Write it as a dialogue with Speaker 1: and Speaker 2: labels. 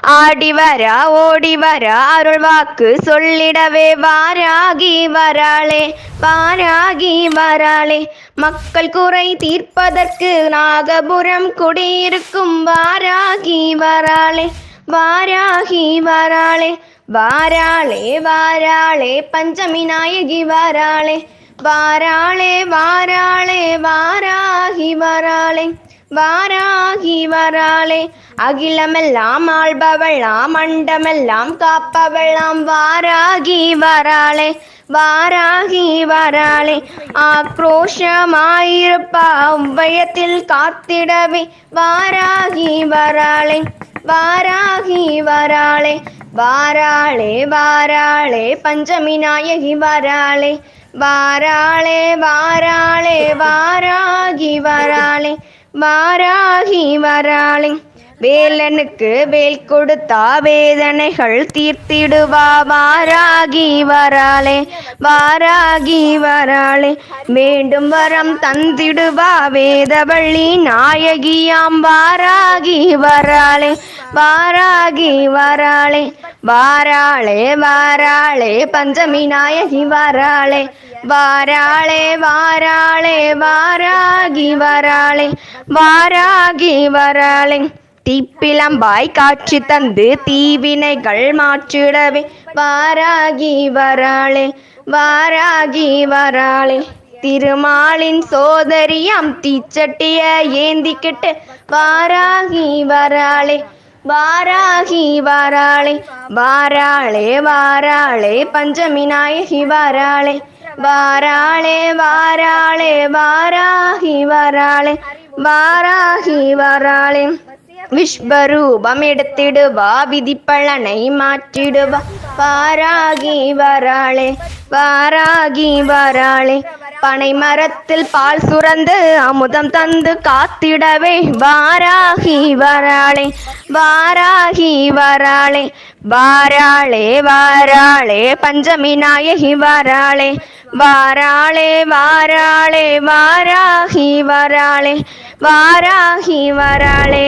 Speaker 1: ஆடி வர ஓடி வர அருள் வாக்கு சொல்லிடவே வாராகி வராளே வாராகி வராளே. மக்கள் குறை தீர்ப்பதற்கு நாகபுரம் குடியிருக்கும் வாராகி வராளே வாராகி வராளே. வாராளே வாராளே பஞ்சமி நாயகி வராளே. வாராளே வாராளே வாராகி வராளே. வாராகி வராளே. அகிலமெல்லாம் ஆள்பவளாம் அண்டமெல்லாம் காப்பவளாம் வாராகி வராளே. வாராகி வராளே ஆக்ரோஷமாயிருப்பா உவ்வயத்தில் காத்திடவே. வாராகி வராளே வாராகி வராளே. வாராளே வாராளே பஞ்சமி நாயகி வராளே. வாராளே வாராளே வாராகி வராளே. வாராகி வராளே வேலனுக்கு வேல் கொடுத்தா வேதனைகள் தீர்த்திடுவா. வாராகி வராளே வாராகி வராளே வேண்டும் வரம் தந்திடுவா. வேதவள்ளி நாயகியாம் வாராகி வராளே வாராகி வராளே வாராளே வாராளே பஞ்சமி நாயகி வராளே. வாராளே வாராளே வாராகி வராளே. வாராகி வராளே. தீப்பிளம்பாய் காட்சி தந்து தீவினைகள் மாற்றிடவே. வாராகி வராளே வாராகி வராளே. திருமாலின் சோதரியாம் தீச்சட்டிய ஏந்திக்கிட்டு வாராகி வராளே. வாராகி வாராளே வாராளே வாராளே பஞ்சமி நாயகி வாராளே வாராளே வாராளே வாராகி வராளே வாராகி வராளே விஸ்வரூபம் எடுத்திடுவா விதிப்பலனை மாற்றிடுவா வாராகி வராளே வாராகி வராளே பனை மரத்தில் பால் சுரந்து அமுதம் தந்து காத்திடவே வாராகி வராளே வாராகி வராளே வாராளே வாராளே பஞ்சமி நாயகி வராளே வாராளே வாராளே வாராகி வராளே வாராகி வராளே.